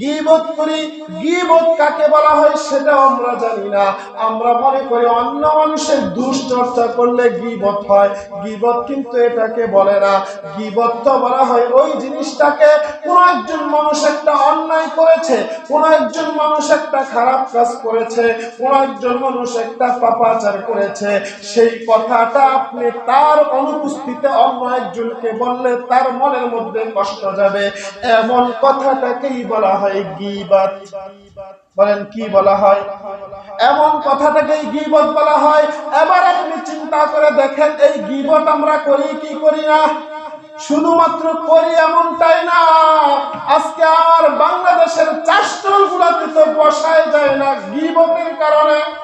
গিবত করি, গিবত কাকে বলা হয় সেটা আমরা জানি না। আমরা মনে করি অন্য মানুষের দুশ্চর্চা করলে গিবত হয়। গিবত কিন্তু এটাকে বলে না। গিবত তো বলা হয় ওই জিনিসটাকে কোন একজন মানুষ একটা অন্যায় করেছে, কোন একজন মানুষ একটা খারাপ কাজ করেছে, কোন একজন মানুষ একটা পাপাচার করেছে। সেই কথাটা আপনি তার অনুপস্থিতিতে অন্য একজনকে বললে তার মনের মধ্যে কষ্ট যাবে। এমন কথাটাকেই বলা হয় গিবাত। বলেন, কি বলা হয়? এমন কথাটাকেই গিবত বলা হয়। এবার আপনি চিন্তা করে দেখেন, এই গিবত আমরা করি, কি করি না? শুধুমাত্র করি এমনটাই না। আজকে আর বাংলাদেশের চাষ গুলাতে তো বসায় যায় না গিবতের কারণে।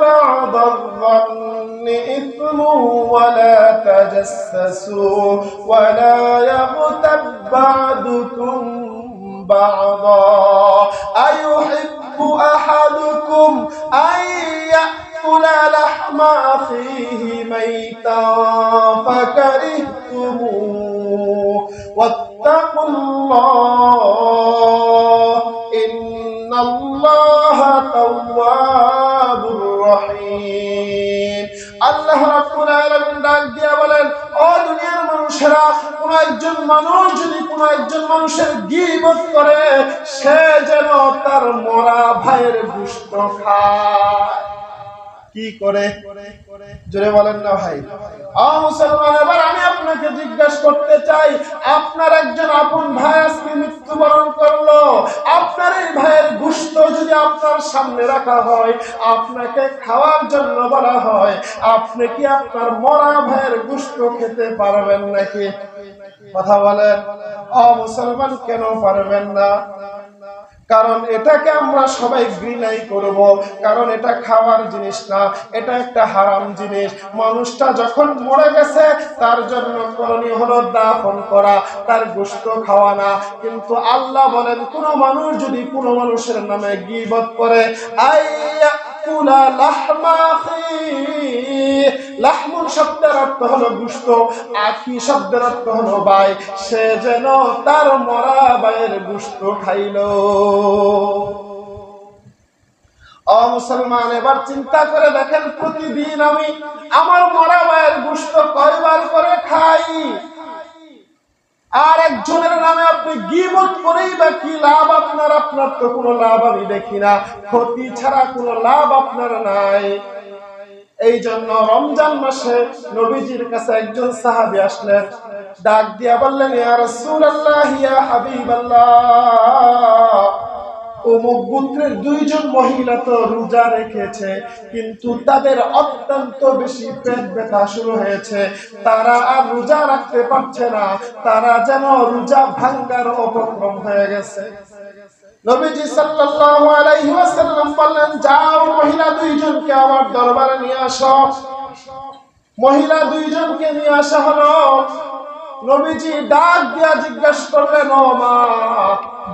بعض الظن إثم ولا تجسسوا ولا يغتب بعضكم بعضا একজন মানুষ যদি কোন একজন মানুষের গীবত করে, সে যেন তার মরা ভাইয়ের গুস্ত খায়। কি করে? জোরে বলেন না ভাই। মুসলমান, এবার আমি আপনাকে জিজ্ঞাসা করতে চাই, আপনার একজন আপন ভাই আজকে মৃত্যুবরণ করল, আপনার এই ভাইয়ের গুস্ত যদি আপনার সামনে রাখা হয়, আপনাকে খাওয়ার জন্য বলা হয়, আপনি কি আপনার মরা ভাইয়ের গুষ্ট খেতে পারবেন নাকি? কথা বলেন। অ, মুসলমান কেন পারবেন না? কারণ এটাকে আমরা সবাই ঘৃণাই করব। কারণ এটা খাওয়ার জিনিস না, এটা একটা হারাম জিনিস। মানুষটা যখন মরে গেছে, তার জন্য করণীয় হলো দাফন করা, তার গোস্ত খাওয়া না কিন্তু আল্লাহ বলেন, কোন মানুষ যদি কোন মানুষের নামে গিবত করে আইয়া কুলা লাহমা লাহমুন শব্দের অর্থ হলো গুস্ত আখি শব্দের অর্থ হলো বাই। সে যেন তার মরা বাইয়ের গুস্ত খাইল। ও মুসলমান, এবার চিন্তা করে দেখেন, প্রতিদিন আমি আমার মরা বাইয়ের গুস্ত কয়বার করে খাই? আর একজনের নামে আপনি গিবত করেই বা কি লাভ? আপনার আপনার তো কোনো লাভ আমি দেখি না। ক্ষতি ছাড়া কোনো লাভ আপনার নাই। এই জন্য রমজান মাসে নবীজির কাছে একজন সাহাবি আসলেন, ডাক দিয়া বললেন দুইজন মহিলা তো রোজা রেখেছে, কিন্তু তাদের অত্যন্ত বেশি পেট ব্যথা শুরু হয়েছে। তারা আর রোজা রাখতে পারছে না, তারা যেন রোজা ভাঙ্গার উপক্রম হয়ে গেছে। নবীজি ওয়াসাল্লাম বললেন, যাও মহিলা দুইজনকে আমার দরবারে নিয়ে আসো। মহিলা দুইজনকে নিয়ে আসা হলো। নবীজি ডাক দিয়া জিজ্ঞাসা করলেন, ও মা,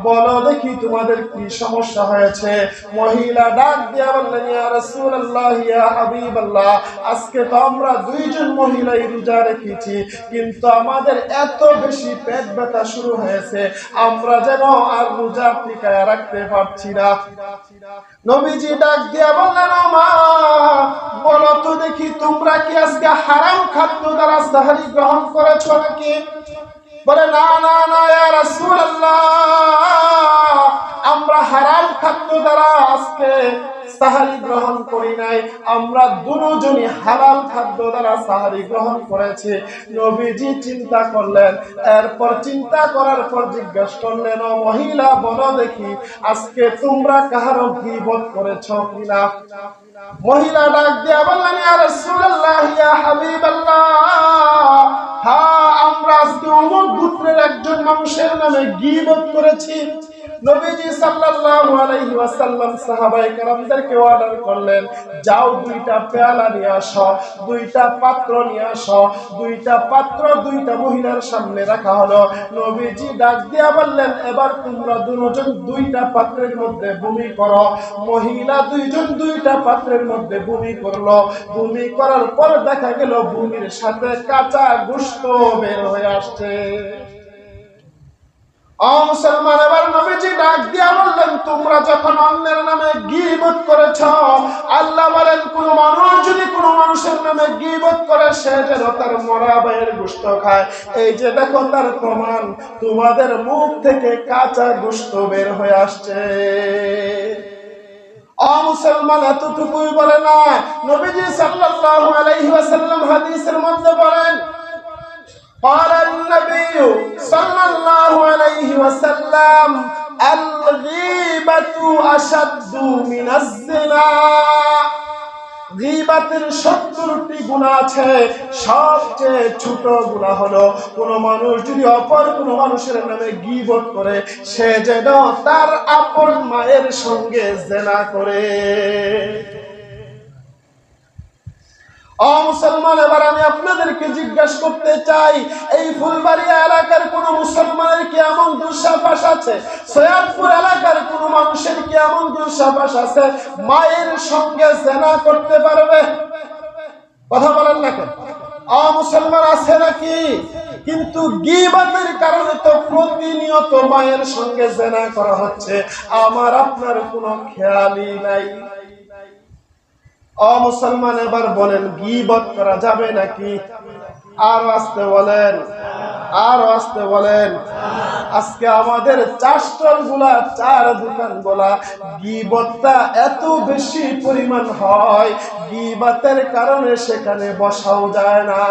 বলো দেখি তোমাদের কি সমস্যা হয়েছে? মহিলা ডাক দিয়া বললেন, ইয়া রাসূলুল্লাহ, ইয়া হাবিবাল্লাহ, আজকে তো আমরা দুইজন মহিলাই রোজা রেখেছি, কিন্তু আমাদের এত বেশি পেট ব্যথা শুরু হয়েছে, আমরা যেন আর রোজা টিকায় রাখতে পারছি না। নবীজি ডাক দিয়া বললেন, ও মা, বলো তো দেখি তোমরা কি আজকে হারাম খাদ্য দ্বারা সাহারি গ্রহণ করেছ নাকি? বলে, না না না আমরা হারাম খাদ্য দ্বারা আজকে সাহারি গ্রহণ করি নাই। আমরা দুজনই হালাল খাদ্য দ্বারা সাহারি গ্রহণ করেছি। নবীজি চিন্তা করলেন, এরপর চিন্তা করার পর জিজ্ঞেস করলেন, ও মহিলা, বলো দেখি আজকে তোমরা কাহারও গীবত করেছ কিনা? মহিলা ডাক দিয়া বললেন রাসূলুল্লাহ, ইয়া হাবিবাল্লাহ আজকে অমুক গোত্রের একজন মানুষের নামে গিবত করেছি। নবীজি সাল্লাল্লাহু আলাইহি ওয়াসাল্লাম সাহাবায়ে কেরামদেরকে অর্ডার করলেন, যাও দুইটা পেয়ালা নিয়ে আসো, দুইটা পাত্র নিয়ে আসো, দুইটা পাত্র দুইটা মহিলার সামনে রাখা হলো। নবীজি ডাক দিয়া বললেন, এবার তোমরা দুজন দুইটা পাত্রের মধ্যে ভূমি করো। মহিলা দুইজন দুইটা পাত্রের মধ্যে ভূমি করল। ভূমি করার পর দেখা গেল ভূমির সাথে কাঁচা গুস্ত বের হয়ে আসছে। মুসলমান, এবার নবীজি ডাক বললেন, তোমরা যখন অন্যের নামে গীবত করেছ, আল্লাহ বলেন, কোন মানুষ যদি কোন মানুষের নামে গীবত করে, সে যেন তার মরা খায়। এই যে দেখো তার প্রমাণ, তোমাদের মুখ থেকে কাঁচা গুস্ত বের হয়ে আসছে। ও মুসলমান, এতটুকুই বলে না নবীজি সাল্লাল্লাহু আলাইহি হাদিসের মধ্যে বলেন قال النبي صلى الله عليه وسلم الغيبة أشد من الزنا গীবাতের সত্তরটি গুণা আছে সবচেয়ে ছোট গুণা হলো কোন মানুষ যদি অপর কোন মানুষের নামে গীবত করে সে যেন তার আপন মায়ের সঙ্গে জেনা করে ও মুসলমান, এবার আমি আপনাদেরকে জিজ্ঞাসা করতে চাই, এই ফুলবাড়িয়া এলাকার কোন মুসলমানের কি এমন দুঃসাবাস আছে? সৈয়দপুর এলাকার কোন মানুষের কি এমন দুঃসাবাস আছে? মায়ের সঙ্গে জেনা করতে পারবে? কথা বলেন না কেন? ও মুসলমান, আছে নাকি? কিন্তু গিবাতের কারণে তো প্রতিনিয়ত মায়ের সঙ্গে জেনা করা হচ্ছে। আমার আপনার কোনো খেয়ালই নাই। অমুসলমান এবার বলেন, গিবত করা যাবে নাকি? আর আসতে বলেন, আর আসতে বলেন। আজকে আমাদের চারগুলা, চার দোকানগুলা, গিবতটা এত বেশি পরিমাণ হয়, গিবাতের কারণে সেখানে বসাও যায় না।